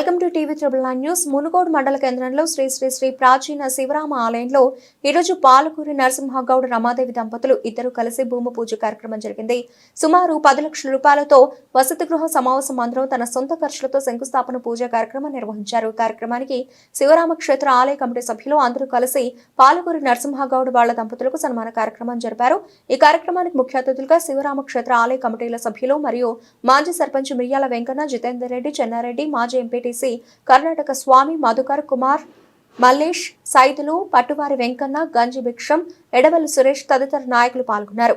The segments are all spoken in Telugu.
Welcome to TV triple nine news. Munugodu మండల కేంద్రంలో శ్రీ శ్రీ శ్రీ ప్రాచీన శివరామ ఆలయంలో ఈరోజు పాలకూరి నరసింహగౌడ్ రమాదేవి దంపతులు ఇద్దరు కలిసి భూమి పూజ కార్యక్రమం జరిగింది. సుమారు పది లక్షల రూపాయలతో వసతి గృహ సమావేశ మందిరం తన సొంత ఖర్చులతో శంకుస్థాపన పూజ కార్యక్రమం నిర్వహించారు. కార్యక్రమానికి శివరామ క్షేత్ర ఆలయ కమిటీ సభ్యులు అందరూ కలిసి పాలకూరి నరసింహగౌడ్ వాళ్ళ దంపతులకు సన్మాన కార్యక్రమం జరిపారు. ఈ కార్యక్రమానికి ముఖ్య అతిథులుగా శివరామ క్షేత్ర ఆలయ కమిటీల సభ్యులు మరియు మాజీ సర్పంచ్ మిర్యాల వెంకన్న జితేందర్ రెడ్డి చెన్నారెడ్డి మాజీ ఎంపీటీసీ కర్ణాటక స్వామి మధుకర్ కుమార్ మల్లేష్ సైదులు పట్టువారి వెంకన్న గంజి భిక్షం ఎడవల్లి సురేష్ తదితర నాయకులు పాల్గొన్నారు.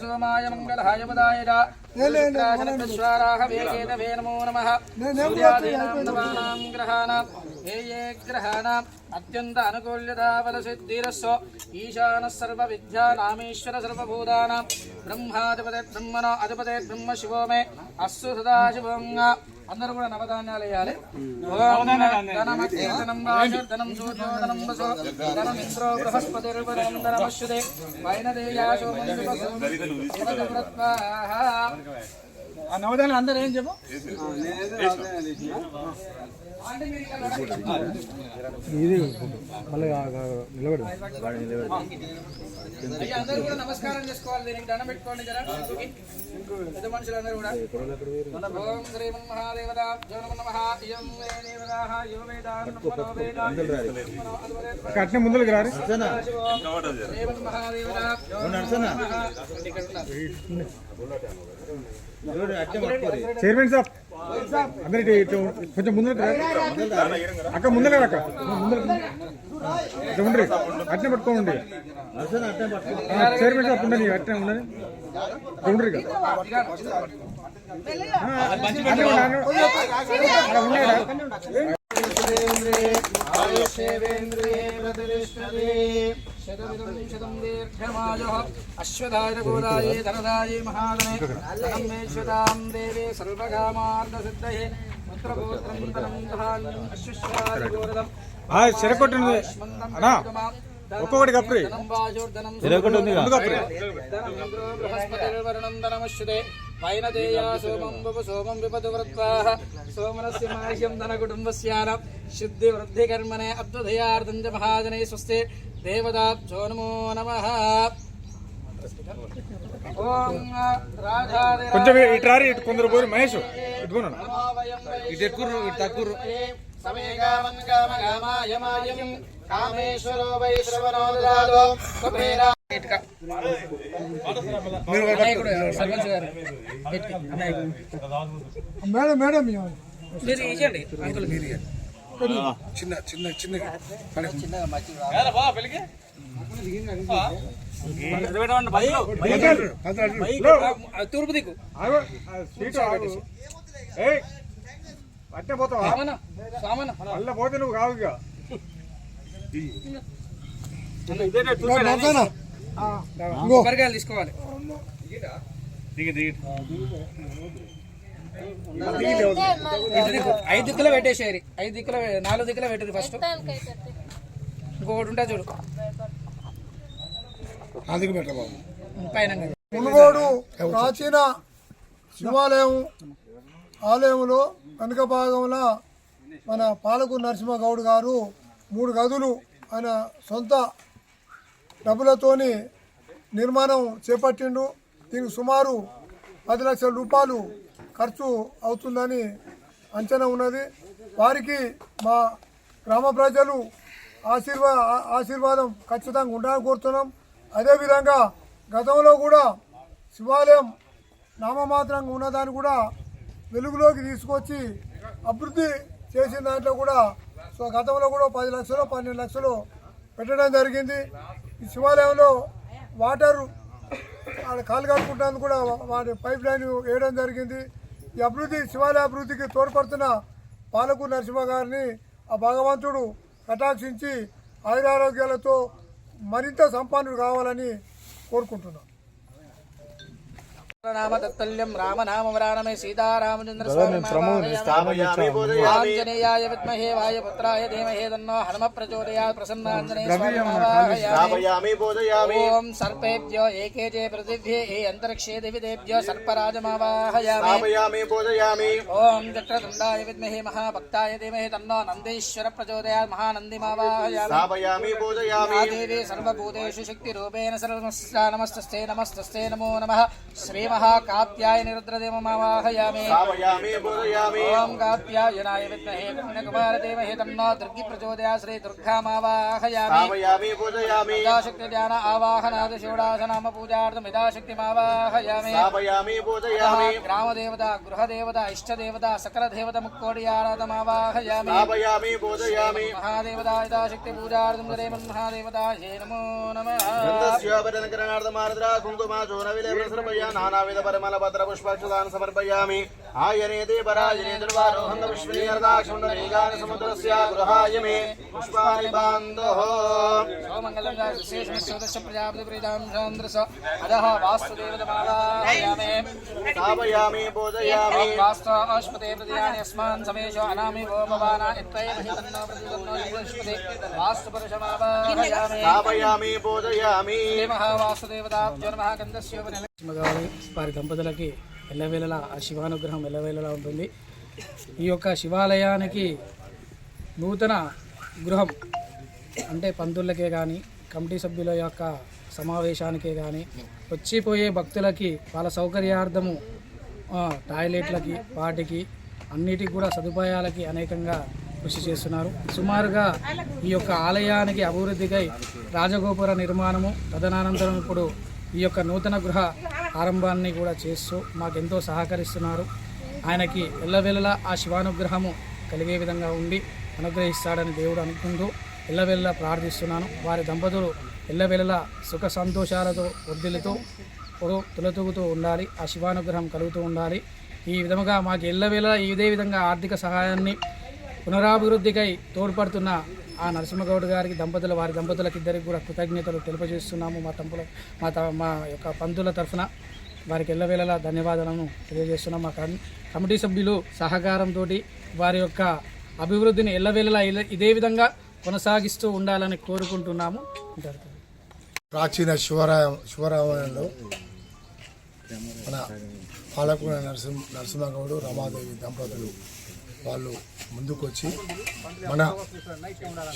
సోమాయ మంగళాయ పదాయ విశ్వారాహవేకేతవే నమో నమః సూర్యాదీనాం గ్రహాణాం ఏ ఏ గ్రహాణాం అత్యంత అనుకూల్యతా ఫలసిద్ధిరస్వ ఈశానः సర్వవిద్యానామీశ్వర సర్వభూతానాం బ్రహ్మాధిపతే బ్రహ్మణో అధిపతే బ్రహ్మ శివో మే అస్సు సదాశివం అందరూ కూడా నవధాన్యాలు వేయాలి. ధనమకీర్తనం వాయుర్ధనం సూర్యోధనం వసో ధనం ఇంద్రో బృహస్పతిర్వరం ధనమశ్యుతే వైనదేయాశో ఆ నవదానం అందరూ ఏం చెప్పు? అయ్యా, అందరూ కూడా నమస్కారం చేసుకోవాలి. దీనికి దండం పెట్టుకోండి జరా. పెద్ద మనుషులందరూ కూడా. ఓం శ్రీ నమ యో వేదాన్ వేదాన్ కట్నం ముందుకు రారు. చైర్మన్ సాబ్. అందరి కొంచెం ముందుకు రా అక్క ముందర అక్క. ముందర ఇటు ఉండ్రి అట్నే పట్టుకోండి చైర్మన్ షాప్ ఉండని అట్నే ఉండని ఉండ్రి ఇక. ధనదాయే మహాదనే దేవే సర్వకామార్థసిద్ధయే చెరకొట్టండి అన్నా ఒక్కొక్కటి కప్పురి ముందు కప్పురి బృహస్పతిర్వరుణందనమశ్యుతే వైనదేయా సోమం వపు సోమం విపదు వృత్వాః సోమనస్య మాహ్యం ధన కుటుంబస్యానం శుద్ధి వృద్ధి కర్మణే అద్వధయార్థం చ మహాజనే స్వస్తి దేవతాభ్యో నమో నమః. ఓం రాధాదే కొంచెం ఇటు రారి ఇటు కొందరు పోయి మహేష్ ఇటు పోను ఇటు ఎక్కురు ఇటు తక్కురు. సమే కామన్ కామ కామాయ మాయం కామేశ్వరో వై శ్రవణో దదాదో కుబేరా సర్పంచ్ గారు మేడం మేడం మీరు అంకుల్. మీరు చిన్న చిన్న చిన్న తూర్పు దిక్కు అట్టే పోతావా మళ్ళీ పోతే నువ్వు కావు ఇక తీసుకోవాలి. ఐదు దిక్కులో పెట్టేసేయాలి ఐదు దిక్కులో నాలుగు దిక్కులో పెట్టరు ఫస్ట్ ఇంకొకటి ఉంటుంది చూడు. మునుగోడు ప్రాచీన శివాలయం ఆలయంలో వెనుక భాగంలో మన పాలకు నరసింహ గౌడ్ గారు మూడు గదులు ఆయన సొంత డబ్బులతోని నిర్మాణం చేపట్టిండు. దీనికి సుమారు పది లక్షల రూపాయలు ఖర్చు అవుతుందని అంచనా ఉన్నది. వారికి మా గ్రామ ప్రజలు ఆశీర్వా ఆశీర్వాదం ఖచ్చితంగా ఉండాలని కోరుతున్నాం. అదేవిధంగా గతంలో కూడా శివాలయం నామమాత్రంగా ఉన్నదాన్ని కూడా వెలుగులోకి తీసుకొచ్చి అభివృద్ధి చేసిన దాంట్లో కూడా సో గతంలో కూడా పది లక్షలు పన్నెండు లక్షలు పెట్టడం జరిగింది. ఈ శివాలయంలో వాటర్ కాలు కట్టుకుంటాను కూడా వాటి పైప్ లైన్ వేయడం జరిగింది. ఈ అభివృద్ధి శివాలయ అభివృద్ధికి తోడ్పడుతున్న పాలకు నరసింహ గారిని ఆ భగవంతుడు కటాక్షించి ఆయురారోగ్యాలతో మరింత సంపన్నుడు కావాలని కోరుకుంటున్నాను నామ తత్తల్యం రామనామ వరానమే సీతారామచంద్ర ఆంజనేయాయ విద్మహే వాయుపుత్రాయ ధీమహే తన్నో హనుమ ప్రచోదయాత్ ప్రసన్నాంజనేయ ఓం సర్పేభ్యో ఏకేజే పృథివ్యే ఏ అంతరిక్షే దివిదేభ్యో సర్పరాజమావాహయామి. ఓం చక్రతుండాయ విద్మహే మహాభక్తాయ ధీమహి తన్నో నందీశ్వర ప్రచోదయాత్ మహానందిమావాహయామి. దేవి సర్వభూతేషు శక్తిరూపేణ సర్వస్తా నమస్తస్తే నమస్తస్తే నమో నమః. ప్రచోదయా శ్రీ श्रीमः कात्याय निरुद्रदेवमावाहयामि ॐ कात्यायनाय विद्महे कन्यकुमारदेवहे तन्नो दुर्गी प्रचोदया श्री देवता इष्ट देवता सकल पूजार्थमिदाशक्तिमावाहयामि ग्रामदेवता गृहदेवता सकलदेवता मुक्कोडियाराधमावाहयामि महादेवता यदाशक्ति पूजार्थं महादेवता हे नमो नमः। कुङ्कुमा जोनविले प्रसृपया नाना नाविदपरमलभद्रपुष्पक्षुतान् समर्पयामि आयनेति परायने दुर्वारोहन्त विश्वनीयर्दाक्षुण्डनीकानि समुद्रस्य गृहाय मे पुष्पाणि बान्धोः अधः वास्तुदेवतमादायामि पूजयामि वास्तवाश्पते प्रतियानि अस्मान् समेषु अनामि वो भवाना वास्तुपुरुषमापयामि पूजयामि महावासुदेवताब्जो नमः गन्धस्योपनिल గంధస్యోపరి వారి దంపతులకి ఎల్లవేళలా ఆ శివానుగ్రహం ఎల్లవేళలా ఉంటుంది. ఈ యొక్క శివాలయానికి నూతన గృహం అంటే పంతులకే కానీ కమిటీ సభ్యుల యొక్క సమావేశానికే కానీ వచ్చిపోయే భక్తులకి వాళ్ళ సౌకర్యార్థము టాయిలెట్లకి వాటికి అన్నిటికి కూడా సదుపాయాలకి అనేకంగా కృషి చేస్తున్నారు. సుమారుగా ఈ యొక్క ఆలయానికి అభివృద్ధికై రాజగోపుర నిర్మాణము తదనంతరం ఇప్పుడు ఈ యొక్క నూతన గృహ ఆరంభాన్ని కూడా చేస్తూ మాకెంతో సహకరిస్తున్నారు. ఆయనకి ఎల్లవెల్లలా ఆ శివానుగ్రహము కలిగే విధంగా ఉండి అనుగ్రహిస్తాడని దేవుడు అనుకుంటూ ఎల్లవెల్లలా ప్రార్థిస్తున్నాను. వారి దంపతులు ఎల్లవెల్లలా సుఖ సంతోషాలతో వర్ధిల్లుతూ తులతూగుతూ ఉండాలి. ఆ శివానుగ్రహం కలుగుతూ ఉండాలి. ఈ విధముగా మాకు ఎల్లవేళ ఇదే విధంగా ఆర్థిక సహాయాన్ని పునరాభివృద్ధికై తోడ్పడుతున్న ఆ నరసింహగౌడ్ గారికి దంపతులు వారి దంపతులకు ఇద్దరికి కూడా కృతజ్ఞతలు తెలియజేస్తున్నాము. మా తంపుల మా త మా యొక్క పంతుల తరఫున వారికి ఎల్లవేళలా ధన్యవాదాలను తెలియజేస్తున్నాం మా కమిటీ సభ్యులు సహకారంతో వారి యొక్క అభివృద్ధిని ఎల్లవేళలా ఇదే విధంగా కొనసాగిస్తూ ఉండాలని కోరుకుంటున్నాము. ప్రాచీన శివరాయం శివరామాయణంలో మన పాలకుల నరసింహ నరసింహగౌడు రమాదేవి దంపతులు వాళ్ళు ముందుకొచ్చి మన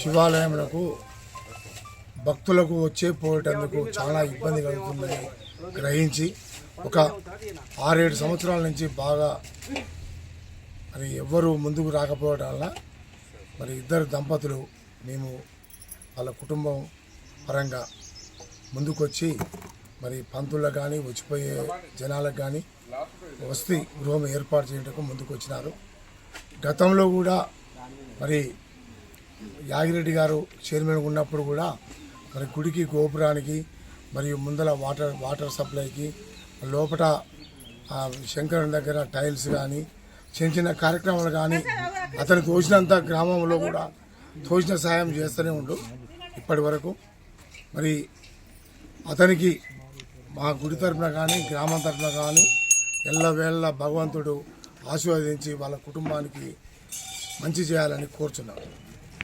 శివాలయములకు భక్తులకు వచ్చే పోయేటందుకు చాలా ఇబ్బంది కలుగుతుందని గ్రహించి ఒక ఆరేడు సంవత్సరాల నుంచి బాగా మరి ఎవ్వరూ ముందుకు రాకపోవడం వల్ల మరి ఇద్దరు దంపతులు మేము వాళ్ళ కుటుంబం పరంగా ముందుకొచ్చి మరి పంతులకు కానీ వచ్చిపోయే జనాలకు కానీ వసతి గృహం ఏర్పాటు చేయడానికి ముందుకు వచ్చినారు గతంలో కూడా మరి యాగిరెడ్డి గారు చైర్మన్ ఉన్నప్పుడు కూడా మరి గుడికి గోపురానికి మరియు ముందల వాటర్ వాటర్ సప్లైకి లోపల శంకరన్ దగ్గర టైల్స్ కానీ చిన్న చిన్న కార్యక్రమాలు కానీ అతను తోచినంత గ్రామంలో కూడా తోచిన సాయం చేస్తూనే ఉండు ఇప్పటి వరకు. మరి అతనికి మా గుడి తరపున కానీ గ్రామం తరపున కానీ ఎల్లవేళ భగవంతుడు ఆశీర్వదించి వాళ్ళ కుటుంబానికి మంచి చేయాలని కోరుచున్నాను